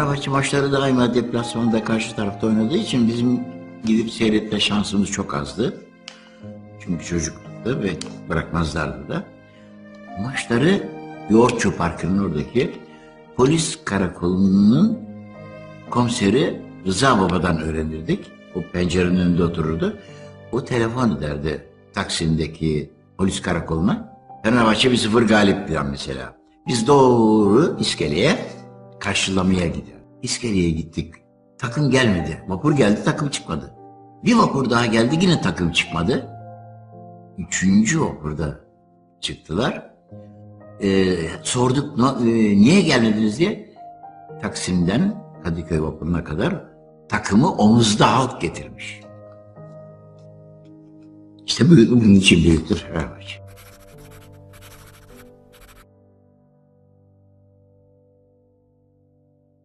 Fenerbahçe maçları daima deplasmanda karşı tarafta oynadığı için bizim gidip seyretme şansımız çok azdı. Çünkü çocuklukta ve bırakmazlardı da. Maçları Yoğurtçu Parkı'nın oradaki polis karakolunun komiseri Rıza Baba'dan öğrenirdik. O pencerenin önünde otururdu. O telefon ederdi Taksim'deki polis karakoluna. Fenerbahçe bir sıfır galip diyor mesela. Biz doğru iskeleye karşılamaya gidiyor. İskeleye gittik. Takım gelmedi. Vapur geldi takım çıkmadı. Bir vapur daha geldi yine takım çıkmadı. Üçüncü vapurda çıktılar. Ee, sorduk "Na- e, niye gelmediniz diye. Taksim'den Kadıköy vapuruna kadar takımı omuzda halk getirmiş. İşte bu, bunun için büyüktür Fenerbahçe.